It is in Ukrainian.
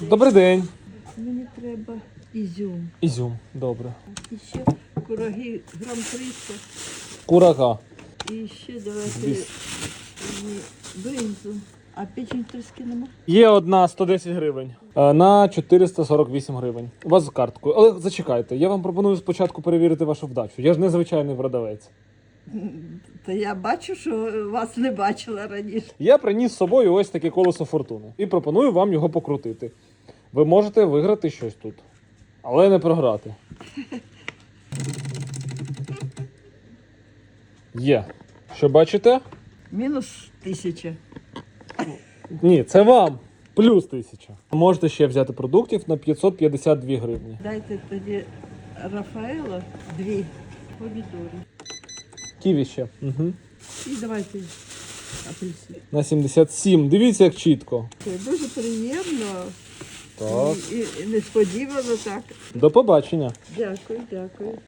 Добрий день. Мені треба ізюм. Ізюм, добре. І ще кураги грам 300. Курага. І ще давайте Двісті. бринзу. А печень тріски нема? Є одна 110 гривень е, на 448 гривень. У вас з карткою. Але зачекайте, я вам пропоную спочатку перевірити вашу вдачу. Я ж не звичайний продавець. Та я бачу, що вас не бачила раніше. Я приніс з собою ось таке колесо фортуни і пропоную вам його покрутити. Ви можете виграти щось тут, але не програти. Є. Що бачите? Мінус тисяча. Ні, це вам. Плюс тисяча. Можете ще взяти продуктів на 552 гривні. Дайте тоді Рафаела дві помідори. Ківі ще. Угу. І давайте апельсин. На 77. Дивіться, як чітко. Це дуже приємно Так. і, і несподівано так. До побачення. Дякую, дякую.